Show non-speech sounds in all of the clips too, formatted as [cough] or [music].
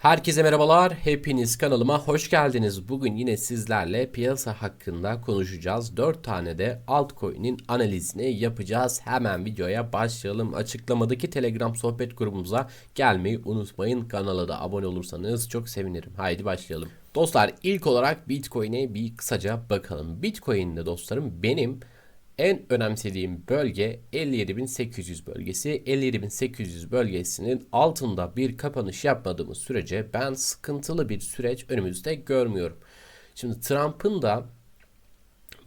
Herkese merhabalar. Hepiniz kanalıma hoş geldiniz. Bugün yine sizlerle piyasa hakkında konuşacağız. 4 tane de altcoin'in analizini yapacağız. Hemen videoya başlayalım. Açıklamadaki Telegram sohbet grubumuza gelmeyi unutmayın. Kanala da abone olursanız çok sevinirim. Haydi başlayalım. Dostlar ilk olarak Bitcoin'e bir kısaca bakalım. Bitcoin'de dostlarım benim en önemsediğim bölge 57.800 bölgesi. 57.800 bölgesinin altında bir kapanış yapmadığımız sürece ben sıkıntılı bir süreç önümüzde görmüyorum. Şimdi Trump'ın da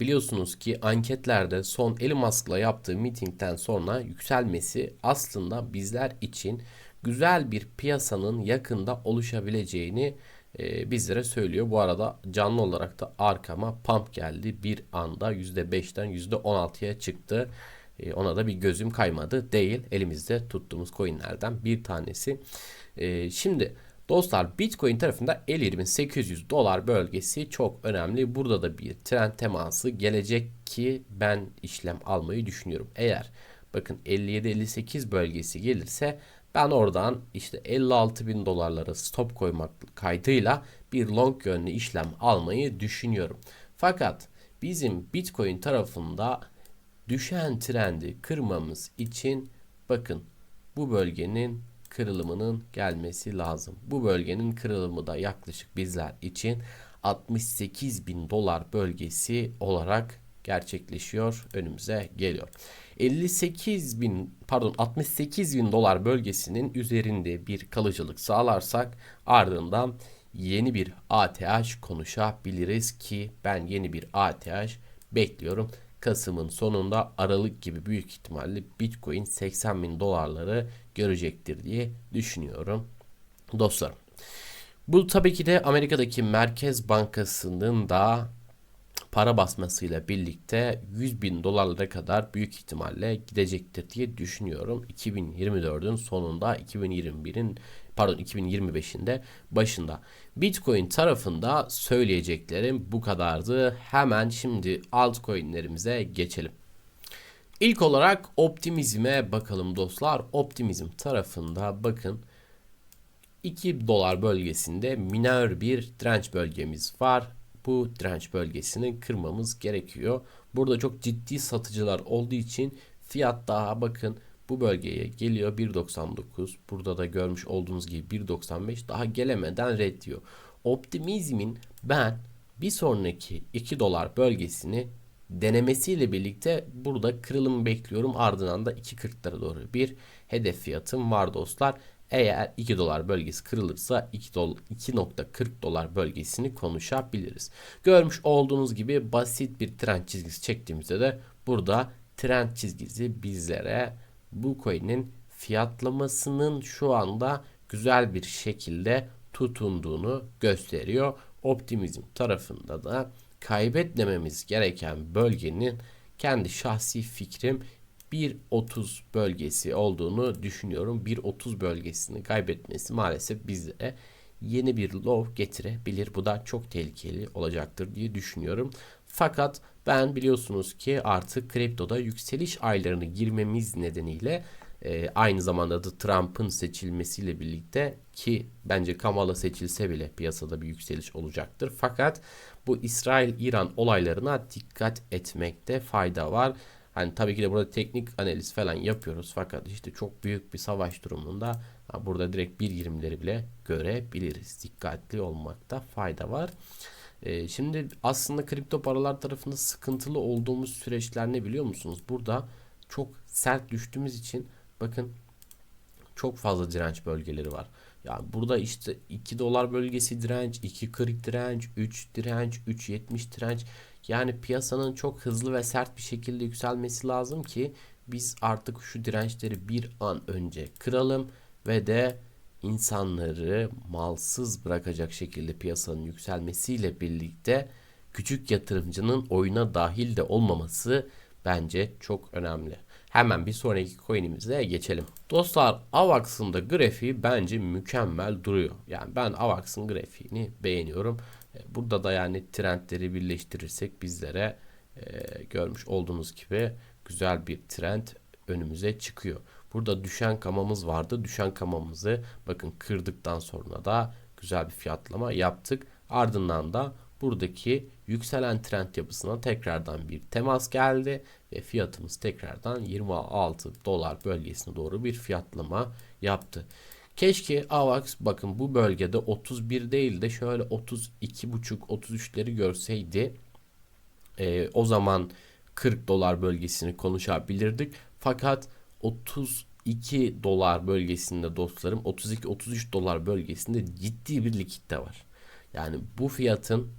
biliyorsunuz ki anketlerde son Elon Musk'la yaptığı mitingden sonra yükselmesi aslında bizler için güzel bir piyasanın yakında oluşabileceğini e, bizlere söylüyor. Bu arada canlı olarak da arkama pump geldi. Bir anda %5'ten %16'ya çıktı. E, ona da bir gözüm kaymadı. Değil. Elimizde tuttuğumuz coinlerden bir tanesi. E, şimdi dostlar Bitcoin tarafında 50.800 dolar bölgesi çok önemli. Burada da bir trend teması gelecek ki ben işlem almayı düşünüyorum. Eğer bakın 57-58 bölgesi gelirse ben oradan işte 56 bin dolarlara stop koymak kaydıyla bir long yönlü işlem almayı düşünüyorum. Fakat bizim Bitcoin tarafında düşen trendi kırmamız için bakın bu bölgenin kırılımının gelmesi lazım. Bu bölgenin kırılımı da yaklaşık bizler için 68 bin dolar bölgesi olarak gerçekleşiyor önümüze geliyor. 58 bin pardon 68 bin dolar bölgesinin üzerinde bir kalıcılık sağlarsak ardından yeni bir ATH konuşabiliriz ki ben yeni bir ATH bekliyorum. Kasım'ın sonunda Aralık gibi büyük ihtimalle Bitcoin 80 bin dolarları görecektir diye düşünüyorum dostlarım. Bu tabii ki de Amerika'daki Merkez Bankası'nın da para basmasıyla birlikte 100 bin dolarlara kadar büyük ihtimalle gidecektir diye düşünüyorum. 2024'ün sonunda 2021'in pardon 2025'inde başında. Bitcoin tarafında söyleyeceklerim bu kadardı. Hemen şimdi altcoin'lerimize geçelim. İlk olarak optimizme bakalım dostlar. Optimizm tarafında bakın 2 dolar bölgesinde minör bir direnç bölgemiz var bu direnç bölgesini kırmamız gerekiyor. Burada çok ciddi satıcılar olduğu için fiyat daha bakın bu bölgeye geliyor 1.99 burada da görmüş olduğunuz gibi 1.95 daha gelemeden red diyor. Optimizmin ben bir sonraki 2 dolar bölgesini denemesiyle birlikte burada kırılım bekliyorum. Ardından da 2.40'lara doğru bir hedef fiyatım var dostlar. Eğer 2 dolar bölgesi kırılırsa 2.40 dolar bölgesini konuşabiliriz. Görmüş olduğunuz gibi basit bir trend çizgisi çektiğimizde de burada trend çizgisi bizlere bu coin'in fiyatlamasının şu anda güzel bir şekilde tutunduğunu gösteriyor. Optimizm tarafında da kaybetmememiz gereken bölgenin kendi şahsi fikrim 1.30 bölgesi olduğunu düşünüyorum. 1.30 bölgesini kaybetmesi maalesef bizlere yeni bir low getirebilir. Bu da çok tehlikeli olacaktır diye düşünüyorum. Fakat ben biliyorsunuz ki artık kriptoda yükseliş aylarını girmemiz nedeniyle e, aynı zamanda da Trump'ın seçilmesiyle birlikte ki bence Kamala seçilse bile piyasada bir yükseliş olacaktır. Fakat bu İsrail-İran olaylarına dikkat etmekte fayda var. Hani tabii ki de burada teknik analiz falan yapıyoruz fakat işte çok büyük bir savaş durumunda burada direkt 1.20'leri bile görebiliriz. Dikkatli olmakta fayda var. Ee, şimdi aslında kripto paralar tarafında sıkıntılı olduğumuz süreçler ne biliyor musunuz? Burada çok sert düştüğümüz için bakın çok fazla direnç bölgeleri var. Yani burada işte 2 dolar bölgesi direnç, 2.40 direnç, 3 direnç, 3.70 direnç. Yani piyasanın çok hızlı ve sert bir şekilde yükselmesi lazım ki biz artık şu dirençleri bir an önce kıralım ve de insanları malsız bırakacak şekilde piyasanın yükselmesiyle birlikte küçük yatırımcının oyuna dahil de olmaması bence çok önemli. Hemen bir sonraki coin'imize geçelim. Dostlar AVAX'ın da grafiği bence mükemmel duruyor. Yani ben AVAX'ın grafiğini beğeniyorum. E, burada da yani trendleri birleştirirsek bizlere e, görmüş olduğunuz gibi güzel bir trend önümüze çıkıyor. Burada düşen kamamız vardı. Düşen kamamızı bakın kırdıktan sonra da güzel bir fiyatlama yaptık. Ardından da buradaki yükselen trend yapısına tekrardan bir temas geldi ve fiyatımız tekrardan 26 dolar bölgesine doğru bir fiyatlama yaptı. Keşke AVAX bakın bu bölgede 31 değil de şöyle 32,5 33'leri görseydi e, o zaman 40 dolar bölgesini konuşabilirdik. Fakat 32 dolar bölgesinde dostlarım 32-33 dolar bölgesinde ciddi bir likitte var. Yani bu fiyatın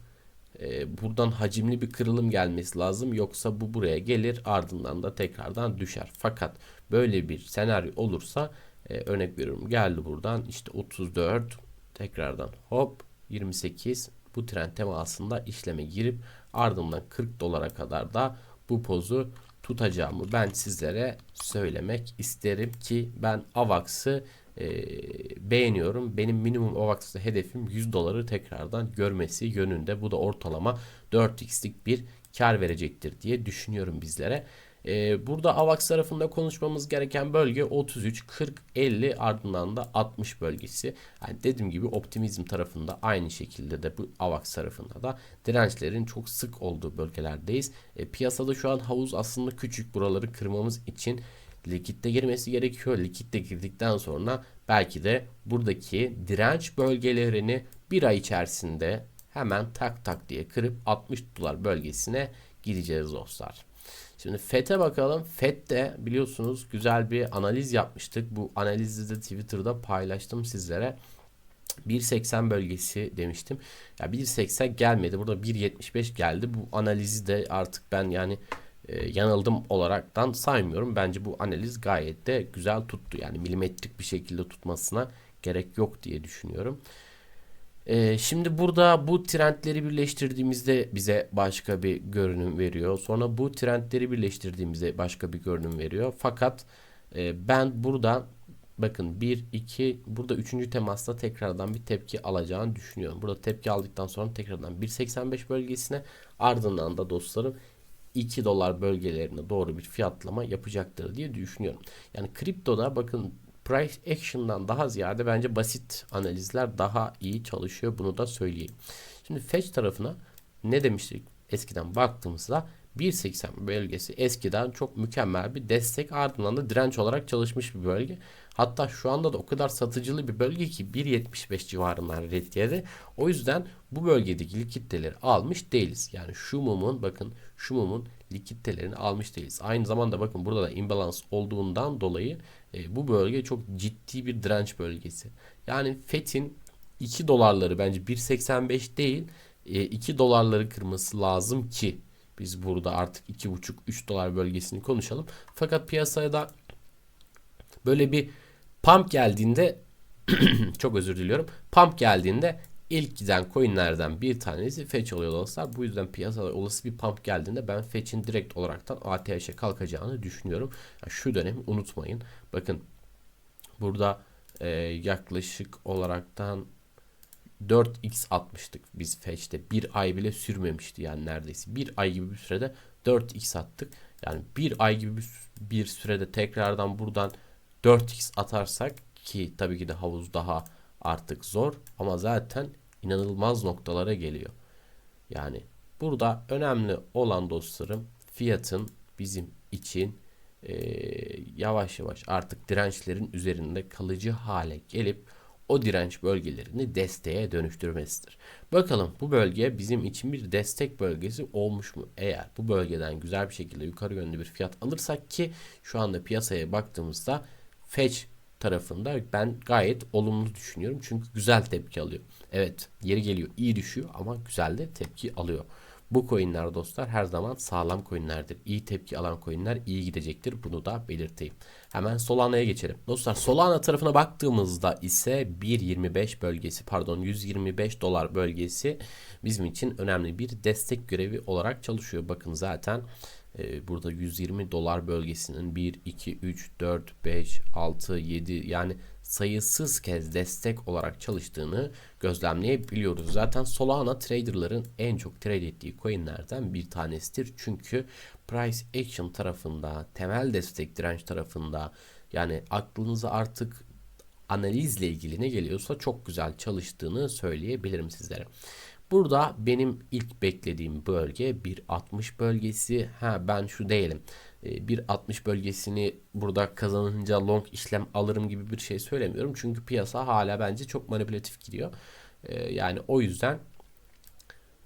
e, buradan hacimli bir kırılım gelmesi lazım. Yoksa bu buraya gelir ardından da tekrardan düşer. Fakat böyle bir senaryo olursa e, örnek veriyorum geldi buradan işte 34 tekrardan hop 28 bu trend temasında işleme girip ardından 40 dolara kadar da bu pozu tutacağımı ben sizlere söylemek isterim ki ben AVAX'ı e, beğeniyorum. Benim minimum AVAX'ta hedefim 100 doları tekrardan görmesi yönünde. Bu da ortalama 4x'lik bir kar verecektir diye düşünüyorum bizlere. Ee, burada AVAX tarafında konuşmamız gereken bölge 33, 40, 50 ardından da 60 bölgesi. Yani dediğim gibi optimizm tarafında aynı şekilde de bu AVAX tarafında da dirençlerin çok sık olduğu bölgelerdeyiz. E, piyasada şu an havuz aslında küçük buraları kırmamız için likitte girmesi gerekiyor. Likitte girdikten sonra belki de buradaki direnç bölgelerini bir ay içerisinde hemen tak tak diye kırıp 60 dolar bölgesine gideceğiz dostlar. Şimdi FET'e bakalım. FET de biliyorsunuz güzel bir analiz yapmıştık. Bu analizi de Twitter'da paylaştım sizlere. 1.80 bölgesi demiştim. Ya 1.80 gelmedi. Burada 1.75 geldi. Bu analizi de artık ben yani e, yanıldım olaraktan saymıyorum. Bence bu analiz gayet de güzel tuttu. Yani milimetrik bir şekilde tutmasına gerek yok diye düşünüyorum. Ee, şimdi burada bu trendleri birleştirdiğimizde bize başka bir görünüm veriyor. Sonra bu trendleri birleştirdiğimizde başka bir görünüm veriyor. Fakat e, ben burada bakın 1 2 burada 3. temasta tekrardan bir tepki alacağını düşünüyorum. Burada tepki aldıktan sonra tekrardan 1.85 bölgesine ardından da dostlarım 2 dolar bölgelerine doğru bir fiyatlama yapacaktır diye düşünüyorum. Yani kriptoda bakın price action'dan daha ziyade bence basit analizler daha iyi çalışıyor. Bunu da söyleyeyim. Şimdi fetch tarafına ne demiştik eskiden baktığımızda 1.80 bölgesi eskiden çok mükemmel bir destek ardından da direnç olarak çalışmış bir bölge. Hatta şu anda da o kadar satıcılı bir bölge ki 1.75 civarından rediyede. O yüzden bu bölgedeki likiditeleri almış değiliz. Yani şu mumun bakın şu mumun likiditelerini almış değiliz. Aynı zamanda bakın burada da imbalans olduğundan dolayı e, bu bölge çok ciddi bir direnç bölgesi. Yani FET'in 2 dolarları bence 1.85 değil e, 2 dolarları kırması lazım ki biz burada artık 2.5-3 dolar bölgesini konuşalım. Fakat piyasaya da böyle bir pump geldiğinde [clears throat] çok özür diliyorum. Pump geldiğinde ilk giden coinlerden bir tanesi Fetch oluyor dostlar. Bu yüzden piyasada olası bir pump geldiğinde ben Fetch'in direkt olaraktan ATH'e kalkacağını düşünüyorum. Yani şu dönemi unutmayın. Bakın burada e, yaklaşık olaraktan 4x atmıştık biz Fetch'te. Bir ay bile sürmemişti yani neredeyse. Bir ay gibi bir sürede 4x attık. Yani bir ay gibi bir sürede tekrardan buradan 4x atarsak ki tabii ki de havuz daha artık zor ama zaten inanılmaz noktalara geliyor. Yani burada önemli olan dostlarım fiyatın bizim için e, yavaş yavaş artık dirençlerin üzerinde kalıcı hale gelip o direnç bölgelerini desteğe dönüştürmesidir. Bakalım bu bölge bizim için bir destek bölgesi olmuş mu? Eğer bu bölgeden güzel bir şekilde yukarı yönlü bir fiyat alırsak ki şu anda piyasaya baktığımızda Fetch tarafında ben gayet olumlu düşünüyorum. Çünkü güzel tepki alıyor. Evet yeri geliyor iyi düşüyor ama güzel de tepki alıyor. Bu coinler dostlar her zaman sağlam coinlerdir. İyi tepki alan coinler iyi gidecektir. Bunu da belirteyim. Hemen Solana'ya geçelim. Dostlar Solana tarafına baktığımızda ise 1.25 bölgesi pardon 125 dolar bölgesi bizim için önemli bir destek görevi olarak çalışıyor. Bakın zaten e, burada 120 dolar bölgesinin 1, 2, 3, 4, 5, 6, 7 yani sayısız kez destek olarak çalıştığını gözlemleyebiliyoruz. Zaten Solana traderların en çok trade ettiği coinlerden bir tanesidir. Çünkü price action tarafında, temel destek direnç tarafında yani aklınıza artık analizle ilgili ne geliyorsa çok güzel çalıştığını söyleyebilirim sizlere. Burada benim ilk beklediğim bölge 1.60 bölgesi. Ha ben şu değilim. 1.60 bölgesini burada kazanınca long işlem alırım gibi bir şey söylemiyorum. Çünkü piyasa hala bence çok manipülatif gidiyor. Ee, yani o yüzden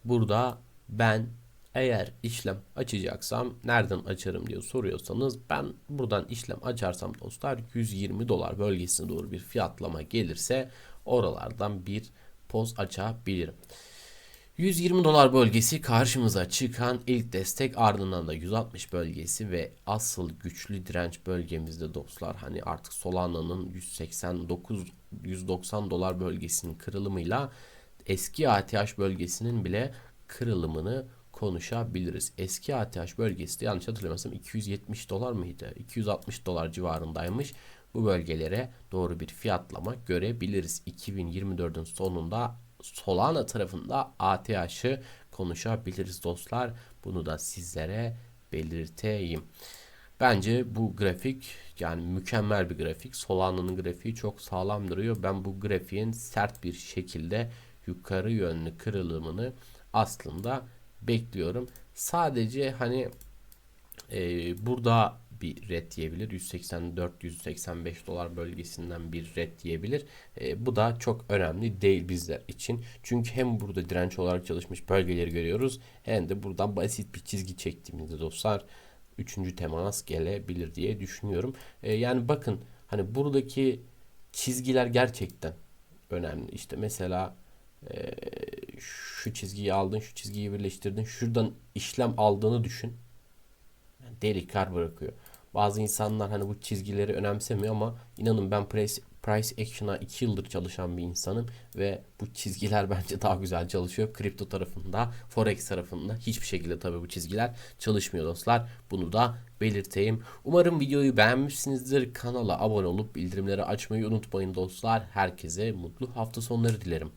burada ben eğer işlem açacaksam nereden açarım diye soruyorsanız ben buradan işlem açarsam dostlar 120 dolar bölgesine doğru bir fiyatlama gelirse oralardan bir poz açabilirim. 120 dolar bölgesi karşımıza çıkan ilk destek ardından da 160 bölgesi ve asıl güçlü direnç bölgemizde dostlar hani artık Solana'nın 189 190 dolar bölgesinin kırılımıyla eski ATH bölgesinin bile kırılımını konuşabiliriz. Eski ATH bölgesi de yanlış hatırlamıyorsam 270 dolar mıydı? 260 dolar civarındaymış. Bu bölgelere doğru bir fiyatlama görebiliriz. 2024'ün sonunda Solana tarafında ATH'ı konuşabiliriz dostlar. Bunu da sizlere belirteyim. Bence bu grafik yani mükemmel bir grafik. Solana'nın grafiği çok sağlam duruyor. Ben bu grafiğin sert bir şekilde yukarı yönlü kırılımını aslında bekliyorum. Sadece hani e, burada bir red diyebilir. 184-185 dolar bölgesinden bir red diyebilir. E, bu da çok önemli değil bizler için. Çünkü hem burada direnç olarak çalışmış bölgeleri görüyoruz. Hem de buradan basit bir çizgi çektiğimizde dostlar üçüncü temas gelebilir diye düşünüyorum. E, yani bakın hani buradaki çizgiler gerçekten önemli. İşte mesela e, şu çizgiyi aldın, şu çizgiyi birleştirdin. Şuradan işlem aldığını düşün. Yani kar bırakıyor. Bazı insanlar hani bu çizgileri önemsemiyor ama inanın ben price, price action'a 2 yıldır çalışan bir insanım ve bu çizgiler [laughs] bence daha güzel çalışıyor. Kripto tarafında, forex tarafında hiçbir şekilde tabii bu çizgiler çalışmıyor dostlar. Bunu da belirteyim. Umarım videoyu beğenmişsinizdir. Kanala abone olup bildirimleri açmayı unutmayın dostlar. Herkese mutlu hafta sonları dilerim.